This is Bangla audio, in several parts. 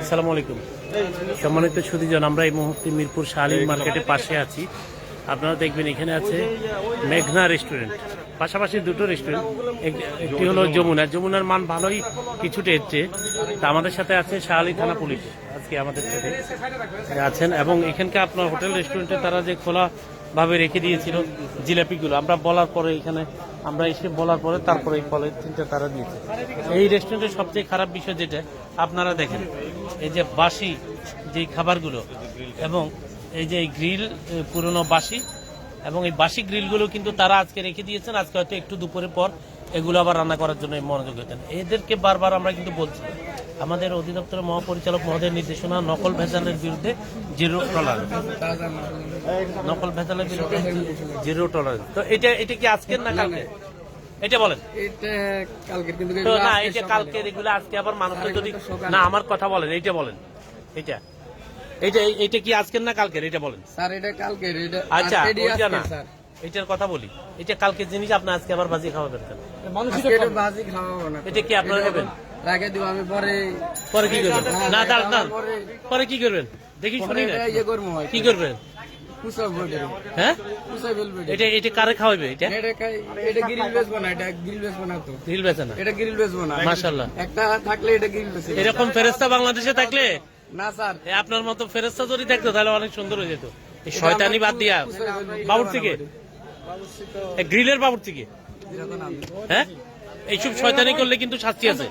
আসসালামু আলাইকুম। সম্মানিত সুদীজন আমরা এই মুহূর্তে মিরপুর শাহালিম মার্কেটের পাশে আছি। আপনারা দেখবেন এখানে আছে মেঘনা রেস্টুরেন্ট পাশাপাশি দুটো রেস্টুরেন্ট একটি হলো যমুনা। যমুনার মান ভালোই, কিছুটা এসছে তা আমাদের সাথে আছে শাহালি থানা পুলিশ। আজকে আমাদের সাথে আছেন এবং এখানকার আপনার হোটেল রেস্টুরেন্টে তারা যে খোলা ভাবে রেখে দিয়েছিল জিলাপিগুলো, আমরা বলার পরে এখানে, আমরা এসে বলার পরে তারপরে এই পলিথিনটা তারা দিয়েছে। এই রেস্টুরেন্টের সবচেয়ে খারাপ বিষয় যেটা, আপনারা দেখেন, এই যে বাসি যে খাবারগুলো এবং এই যে গ্রিল পুরনো বাসি এবং এই বাসি গ্রিলগুলো কিন্তু তারা আজকে রেখে দিয়েছেন, আজকে হয়তো একটু দুপুরের পর এগুলো আবার রান্না করার জন্য মনোযোগ দিতেন। এদেরকে বারবার আমরা কিন্তু বলছি আমাদের অধিদপ্তরের মহাপরিচালক মহোদয়ের নির্দেশনা নকল ভেজালের বিরুদ্ধে জিরো টলারেন্স নকল ভেজালের বিরুদ্ধে জিরো টলারেন্স তো এটা এটা কি আজকের না কালকে? এটা বলেন। এটা না এটা কালকে এগুলো আজকে আবার মানুষের যদি না আমার কথা বলেন এইটা বলেন। এটা। এইটা এইটা কি আজকের না কালকের? এটা বলেন। স্যার এটা কালকের এটা আচ্ছা ওইটা না। এটার কথা বলি। এটা কালকে জিনিস আপনি আজকে আবার বাজি খাওয়াবেন কেন? এটা ভাজি খাওয়াবো না। এটা কি আপনারা খাবেন রাখে দিব আমি পরে পরে কি করবেন? না দাঁড়ান দাঁড়ান। পরে- পরে কি করবেন? দেখি শুনি না। এটা করব কি করবেন? হ্যাঁ? এটা। এটা কারে খাওয়াবে এটা? এটা গ্রিল বেসবো না এটা গ্রিল বেসবো না তো। রিল বেচে না? এটা গ্রিল বেসবো না। মাশাল্লাহ একটা থাকলে এটা গ্রিল বেসে এরকম ফেরেস্তা বাংলাদেশে থাকলে? না স্যার। আপনার মতো ফেরেস্তা যদি থাকতো তাহলে অনেক সুন্দর হয়ে যেত। এই শয়তানি বাদ দিয়া। বাবুর থেকে গ্রিলের বাবুর থেকে হ্যাঁ? এইসব শয়তানি করলে কিন্তু শাস্তি আছে।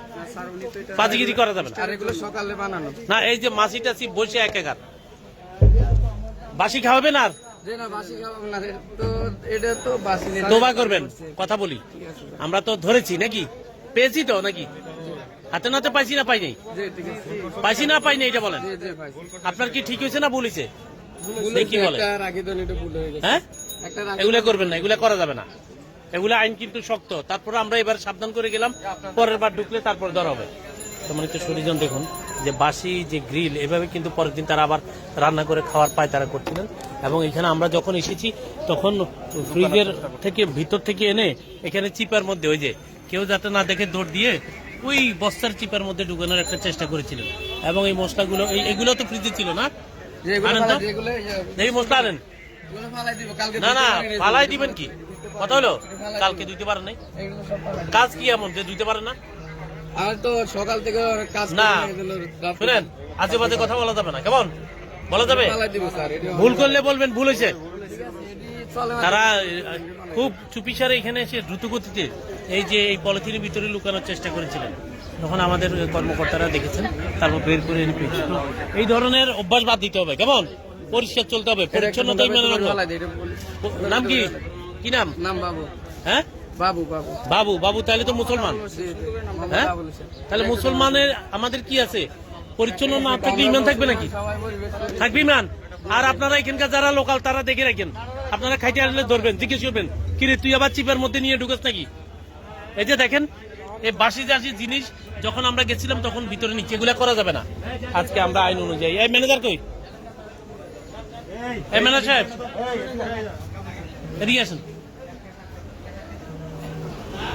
বাজিগিরি করা যাবে না। সকালে বানানো। না এই যে মাসি টাসি বসে এক একার বাসি খাওয়াবেন আর। দোবা করবেন কথা বলি। আমরা তো ধরেছি নাকি? পেয়েছি তো নাকি? হাতে নাতে পাইছি না পাই নাই? জি ঠিক আছে। পাইছি না পাই নাই এটা বলেন। আপনার কি ঠিক হয়েছে না বলেছে দেখি বলে। হয়ে এগুলা করবেন না এগুলা করা যাবে না। এগুলা আইন কিন্তু শক্ত। তারপরে আমরা এবার সাবধান করে গেলাম পরের বার ঢুকলে তারপর ধরা হবে। মানে তো সরিজন দেখুন যে বাসি যে গ্রিল এভাবে কিন্তু পরের দিন তারা আবার রান্না করে খাওয়ার পায় তারা করছিলেন। এবং এখানে আমরা যখন এসেছি তখন ফ্রিজের থেকে ভিতর থেকে এনে এখানে চিপার মধ্যে ওই যে কেউ যাতে না দেখে দৌড় দিয়ে ওই বস্তার চিপার মধ্যে ঢুকানোর একটা চেষ্টা করেছিলেন। এবং এই মশলাগুলো এই এগুলো তো ফ্রিজে ছিল না? এই মশলা আনেন। না না। ফালাই দিবেন কি? কথা হলো? কালকে দিতে পারেন নাই। কাজ কি এমন যে দিতে পারেন না? আমি তো সকাল থেকে কাজ না। শুনেন আজে বাজে কথা বলা যাবে না কেমন? বলা যাবে? ভুল করলে বলবেন ভুল হয়েছে। তারা খুব চুপিসারে এখানে এসে দ্রুত গতিতে এই যে এই পলিথিনের ভিতরে লুকানোর চেষ্টা করেছিলেন। তখন আমাদের কর্মকর্তারা দেখেছেন তারপর বের করে এনে পেয়েছে। তো এই ধরনের অভ্যাস বাদ দিতে হবে কেমন? পরিষ্কার চলতে হবে পরিচ্ছন্নতাই মেনে রাখব। নাম কি? কি নাম? নাম বাবু। হ্যাঁ? বাবু বাবু। বাবু বাবু তাহলে তো মুসলমান। হ্যাঁ? তাহলে মুসলমানের আমাদের কি আছে? পরিচ্ছন্ন না থাকলে ইমান থাকবে নাকি। থাকবে ইমান। আর আপনারা এখানকার যারা লোকাল তারা দেখে রাখেন। আপনারা খাইতে আসলে ধরবেন জিজ্ঞেস করবেন কিরে তুই আবার চিপের মধ্যে নিয়ে ঢুকাস নাকি? এই যে দেখেন এই বাসি জাসি জিনিস যখন আমরা গেছিলাম তখন ভিতরে নিচে এগুলা করা যাবে না। আজকে আমরা আইন অনুযায়ী। এই ম্যানেজার কই? এই ম্যানেজার সাহেব। এদিকে আসেন।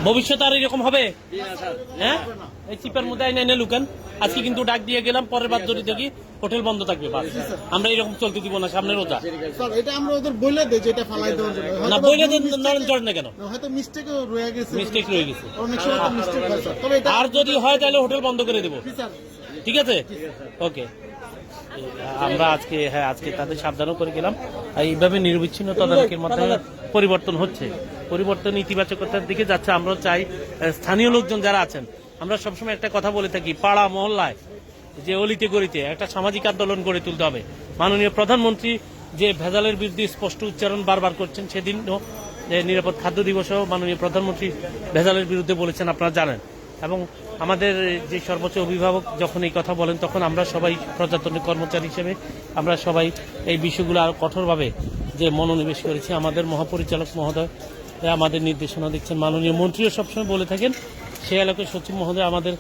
ভবিষ্যতে আর এরকম হবে? হ্যাঁ? এই চিপের মধ্যে আইন এনে লুকান। আজকে কিন্তু ডাক দিয়ে গেলাম পরের বার যদি দেখি হোটেল বন্ধ থাকবে বাস। আমরা এরকম চলতে দিব না সামনে রোজা। এটা আমরা ওদের বলে দেই যে এটা ফালাই দেওয়ার জন্য। না বইলে নরেন চড় না কেন? হয়তো মিস্টেক রয়ে গেছে। মিস্টেক রয়ে গেছে। অনেক সময় মিস্টেক হয় তবে আর যদি হয় তাহলে হোটেল বন্ধ করে দেবো। ঠিক আছে? ওকে আমরা আজকে হ্যাঁ আজকে তাদের সাবধানও করে গেলাম। এইভাবে নিরবিচ্ছিন্ন তদারকির মাধ্যমে পরিবর্তন হচ্ছে। পরিবর্তন ইতিবাচকতার দিকে যাচ্ছে। আমরা চাই স্থানীয় লোকজন যারা আছেন, আমরা সবসময় একটা কথা বলে থাকি, পাড়া মহল্লায়, যে অলিতে গলিতে একটা সামাজিক আন্দোলন গড়ে তুলতে হবে। মাননীয় প্রধানমন্ত্রী যে ভেজালের বিরুদ্ধে স্পষ্ট উচ্চারণ বারবার করছেন, সেদিনও নিরাপদ খাদ্য দিবসেও মাননীয় প্রধানমন্ত্রী ভেজালের বিরুদ্ধে বলেছেন, আপনারা জানেন। এবং আমাদের যে সর্বোচ্চ অভিভাবক যখন এই কথা বলেন, তখন আমরা সবাই প্রজাতন্ত্রের কর্মচারী হিসেবে আমরা সবাই এই বিষয়গুলো আরও কঠোরভাবে যে মনোনিবেশ করেছি। আমাদের মহাপরিচালক মহোদয় আমাদের নির্দেশনা দিচ্ছেন। মাননীয় মন্ত্রীও সবসময় বলে থাকেন সে এলাকার সচিব মহোদয় আমাদের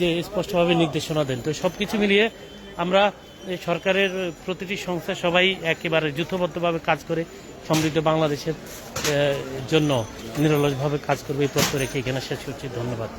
যে স্পষ্টভাবে নির্দেশনা দেন। তো সব কিছু মিলিয়ে আমরা সরকারের প্রতিটি সংস্থা সবাই একেবারে যুদ্ধবদ্ধভাবে কাজ করে সমৃদ্ধ বাংলাদেশের জন্য নিরলসভাবে কাজ করবে এই তথ্য রেখে এখানে শেষ করছি। ধন্যবাদ।